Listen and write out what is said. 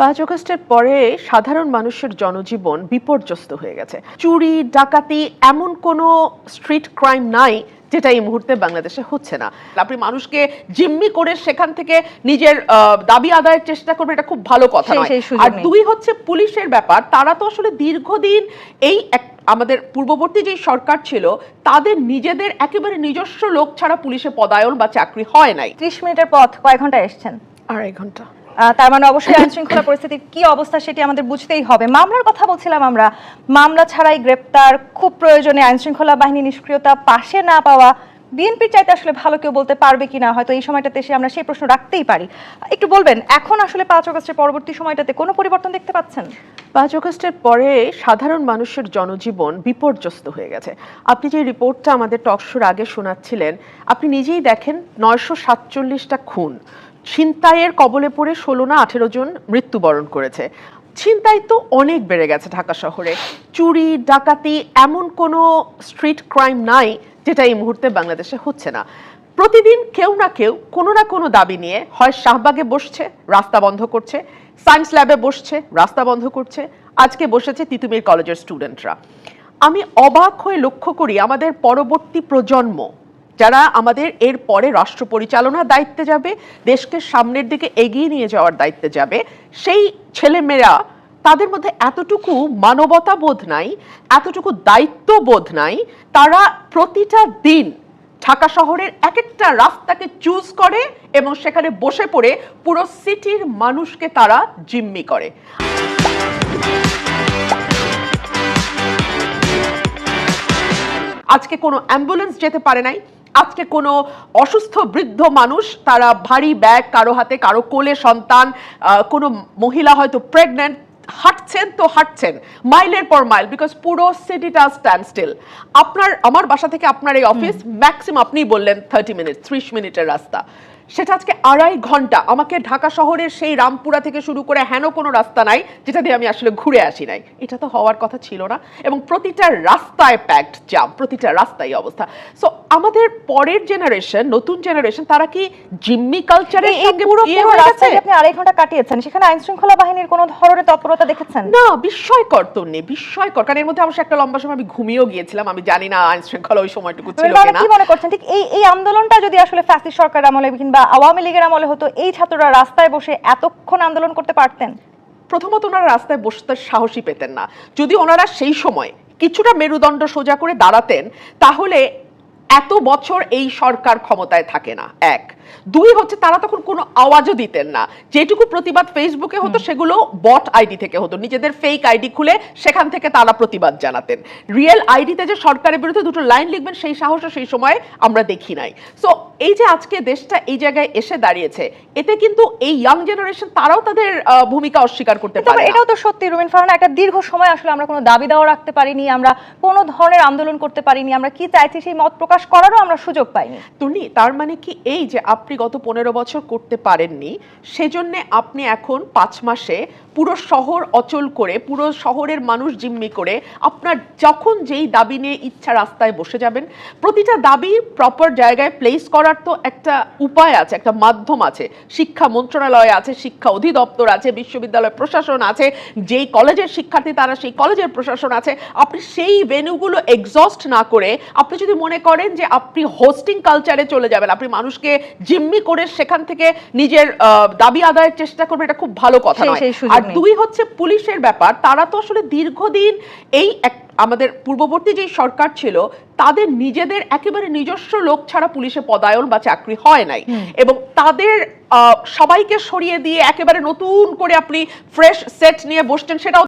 পাঁচ আগস্টের পরে সাধারণ মানুষের জনজীবন বিপর্যস্ত হয়ে গেছে। চুরি ডাকাতি এমন কোনো স্ট্রিট ক্রাইম নাই যেটা এই মুহূর্তে বাংলাদেশে হচ্ছে না। আপনি মানুষকে জিম্মি করে সেখান থেকে নিজের দাবি আদায়ের চেষ্টা করবে এটা খুব ভালো কথা নয়। আর দুই হচ্ছে পুলিশের ব্যাপার তারা তো আসলে দীর্ঘদিন এই আমাদের পূর্ববর্তী যে সরকার ছিল তাদের নিজেদের একেবারে নিজস্ব লোক ছাড়া পুলিশে পদায়ন বা চাকরি হয় নাই। ত্রিশ মিনিটের পথ কয় ঘণ্টা এসছেন। আড়াই ঘণ্টা। তার মানে অবশ্যই আইন শৃঙ্খলা পরিস্থিতির কি অবস্থা সেটি আমাদের বুঝতেই হবে। মামলার কথা বলছিলাম আমরা। মামলা ছাড়াই গ্রেপ্তার, খুব প্রয়োজনে আইন শৃঙ্খলা বাহিনী নিষ্ক্রিয়তা, পাশে না পাওয়া, বিএনপির চাইতে আসলে ভালো কেউ বলতে পারবে কিনা, হয়তো এই সময়টাতে এসে আমরা সেই প্রশ্ন রাখতেই পারি। একটু বলবেন, এখন আসলে পাঁচ অগস্টের পরবর্তী সময়টাতে কোনো পরিবর্তন দেখতে পাচ্ছেন? পাঁচ অগস্টের পরে সাধারণ মানুষের জনজীবন বিপর্যস্ত হয়ে গেছে। আপনি যে রিপোর্টটা আমাদের টকশোর আগে শোনাচ্ছিলেন, আপনি নিজেই দেখেন নয়শো সাতচল্লিশটা খুন। ছিনতাইয়ের কবলে পড়ে ষোলো না আঠেরো জন মৃত্যুবরণ করেছে। ছিনতাই তো অনেক বেড়ে গেছে ঢাকা শহরে। চুরি, ডাকাতি এমন কোনো স্ট্রিট ক্রাইম নাই যেটা এই মুহূর্তে বাংলাদেশে হচ্ছে না। প্রতিদিন কেউ না কেউ কোনো না কোনো দাবি নিয়ে হয় শাহবাগে বসছে, রাস্তা বন্ধ করছে সায়েন্স ল্যাবে বসছে, রাস্তা বন্ধ করছে। আজকে বসেছে তিতুমির কলেজের স্টুডেন্টরা আমি অবাক হয়ে লক্ষ্য করি আমাদের পরবর্তী প্রজন্ম যারা আমাদের এর পরে রাষ্ট্র পরিচালনার দায়িত্বে যাবে, দেশকে সামনের দিকে এগিয়ে নিয়ে যাওয়ার দায়িত্বে যাবে, সেই ছেলেমেয়েরা তাদের মধ্যে এতটুকু মানবতা বোধ নাই, এতটুকু দায়িত্ব বোধ নাই, তারা প্রতিটা দিন ঢাকা শহরের এক একটা রাস্তাকে চুজ করে এবং সেখানে বসে পড়ে পুরো সিটির মানুষকে তারা জিম্মি করে। আজকে কোনো অ্যাম্বুলেন্স যেতে পারে নাই আজকে কোনো অসুস্থ বৃদ্ধ মানুষ তারা ভারী ব্যাগ কারও হাতে কারও কোলে সন্তান কোনো মহিলা হয়তো প্রেগনেন্ট হাঁটছেন তো হাঁটছেন মাইলের পর মাইল বিকজ পুরো সিটিটা স্ট্যান্ড স্টিল আপনার আমার বাসা থেকে আপনার এই অফিস ম্যাক্সিমাম আপনি বললেন থার্টি মিনিট ত্রিশ মিনিটের রাস্তা। সেটা আজকে আড়াই ঘণ্টা। আমাকে ঢাকা শহরের সেই রামপুরা থেকে শুরু করে হেন কোনো রাস্তা নাই যেটা দিয়ে আমি আসলে ঘুরে আসি নাই। এটা তো হওয়ার কথা ছিল না। এবং প্রতিটা রাস্তায় প্যাকড জাম প্রতিটা রাস্তায় অবস্থা। সো আমাদের পরের জেনারেশন নতুন জেনারেশন তারা কি জিম্মি পুরো ইয়ে আপনি আড়াই ঘণ্টা কাটিয়েছেন সেখানে আইন শৃঙ্খলা বাহিনীর কোনো ধরনের তৎপরতা দেখেছেন? না বিস্ময়কর তো নেই বিস্ময়কর। কারণ এর মধ্যে অবশ্য একটা লম্বা সময় আমি ঘুমিয়েও গিয়েছিলাম আমি জানি না আইন শৃঙ্খলা ওই সময়টুকু ছিল কিনা। কি মনে করছেন ঠিক এই এই আন্দোলনটা যদি আসলে ফ্যাসিস্ট সরকার আমলে কিংবা আওয়ামী লীগের আমলে হতো এই ছাত্ররা রাস্তায় বসে এতক্ষণ আন্দোলন করতে পারতেন? প্রথমত ওনারা রাস্তায় বসতে সাহসী পেতেন না। যদি ওনারা সেই সময় কিছুটা মেরুদণ্ড সোজা করে দাঁড়াতেন, তাহলে এত বছর এই সরকার ক্ষমতায় থাকে না। এক দুই হচ্ছে তারা তখন কোনো আওয়াজও দিতেন না। যেটুকু প্রতিবাদ ফেসবুকে হতো সেগুলো বট আইডি থেকে হতো। নিজেদের ফেক আইডি খুলে সেখান থেকে তারা প্রতিবাদ জানাতেন। রিয়েল আইডিতে যে সরকারের বিরুদ্ধে দুটো লাইন লিখবেন সেই সাহসও সেই সময় আমরা দেখি নাই। সো এই যে আজকে দেশটা এই জায়গায় এসে দাঁড়িয়েছে এতে কিন্তু এই ইয়াং জেনারেশন তারাও তাদের ভূমিকা অস্বীকার করতে পারে এটাও তো সত্যি রুমিন ফারহানা একটা দীর্ঘ সময় আসলে আমরা কোনো দাবি দাওয়া রাখতে পারিনি আমরা কোনো ধরনের আন্দোলন করতে পারিনি আমরা কি চাইছি সেই মত প্রকাশ করারও আমরা সুযোগ পাইনি। তুনি তার মানে কি এই যে আপনি গত পনেরো বছর করতে পারেননি সেজন্যে আপনি এখন পাঁচ মাসে পুরো শহর অচল করে পুরো শহরের মানুষ জিম্মি করে আপনার যখন যেই দাবি নিয়ে ইচ্ছা রাস্তায় বসে যাবেন প্রতিটা দাবি প্রপার জায়গায় প্লেস করার তো একটা উপায় আছে একটা মাধ্যম আছে শিক্ষা মন্ত্রণালয় আছে শিক্ষা অধিদপ্তর আছে বিশ্ববিদ্যালয় প্রশাসন আছে যেই কলেজের শিক্ষার্থী তারা সেই কলেজের প্রশাসন আছে আপনি সেই ভেন্যুগুলো এক্সস্ট না করে আপনি যদি মনে করেন যে আপনি হোস্টিং কালচারে চলে যাবেন আপনি মানুষকে জিম্মি করে সেখান থেকে নিজের দাবি আদায়ের চেষ্টা করবেন এটা খুব ভালো কথা নয় আর। দুই হচ্ছে পুলিশের ব্যাপার তারা তো আসলে দীর্ঘদিন এই আমাদের পূর্ববর্তী যে সরকার ছিল তাদের নিজেদের একেবারে নিজস্ব লোক ছাড়া পুলিশে পদায়ন বা চাকরি হয় নাই। এবং তাদের আহ, সবাইকে সরিয়ে দিয়ে একেবারে নতুন করে আপনি ফ্রেশ সেট নিয়ে বসছেন সেটাও